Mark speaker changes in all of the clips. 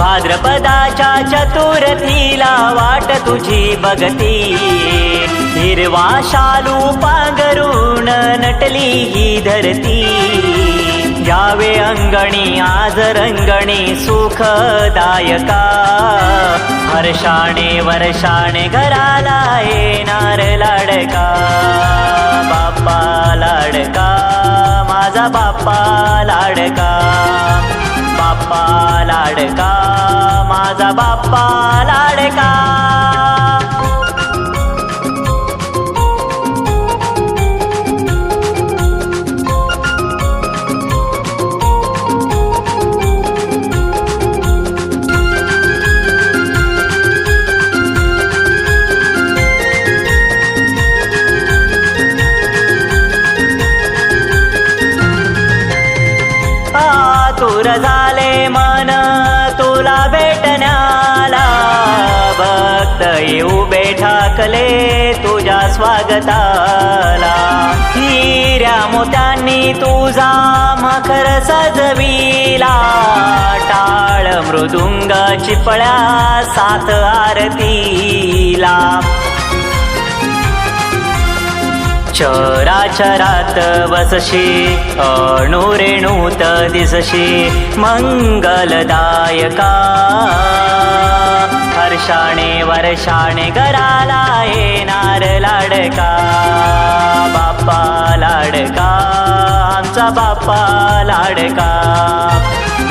Speaker 1: भाद्रपदाच्या चतुर्थीला वाट तुझी बघती. हिरवा शालू पांघरून नटली ही धरती. यावे अंगणी आज रंगणी सुखदायका. हर्षाने वर्षाने घराला येणार लाडका. बाप्पा लाडका माझा बाप्पा लाडका. बाप्पा लाडका माझा बाप्पा लाडका. बेठाकले तुझ्या स्वागताला. हिऱ्या मोत्यांनी तुझा मखर सजविला. टाळ मृदुंग चिपळ्या साथ आरतीला. चराचरात वसशी अणुरेणूत दिसशी मंगलदायका. हर्षाने वर्षाने घराला येणार लाडका. बाप्पा लाडका आमचा बाप्पा लाडका.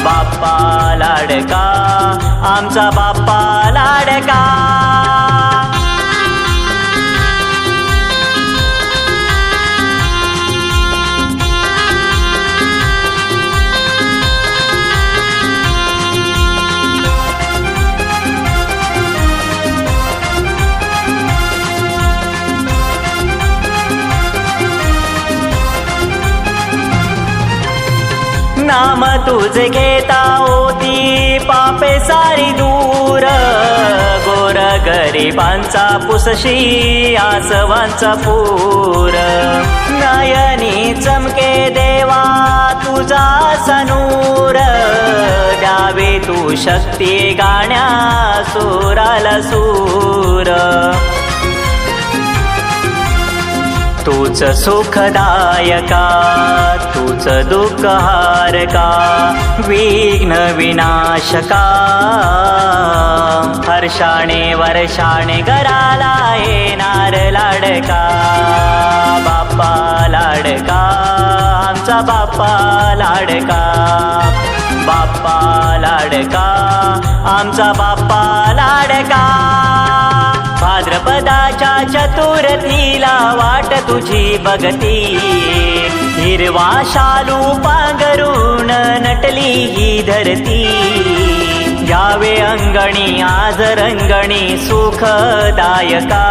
Speaker 1: बाप्पा लाडका आमचा बाप्पा लाडका. नाम तुझे घेता होती. पापे सारी दूर. गोर गरिबांचा पुसशी आसवांचा पूर. नयनी चमके देवा तुझा सनूर. द्यावे तू शक्ती गाण्या सुराला सूर. तूच सुखदायका दुःखहारका विघ्न विनाशका। हर्षाणे वर्षाणे घराला येणार लाडका बाप्पा लाडका आमचा बाप्पा लाडका बाप्पा लाडका आमचा बाप्पा लाडका। भाद्रपदाच्या चतुर्थीला वाट तुझी बघती हिरवा शालू पांघरून नटली ही धरती. यावे अंगणी आज रंगणी सुखदायका.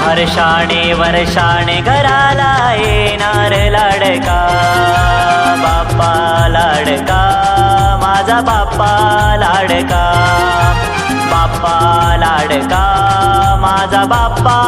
Speaker 1: हर्षाने वर्षाने घराला येणार लाडका. बाप्पा लाडका माझा बाप्पा लाडका. बाप्पा लाडका माझा बाप्पा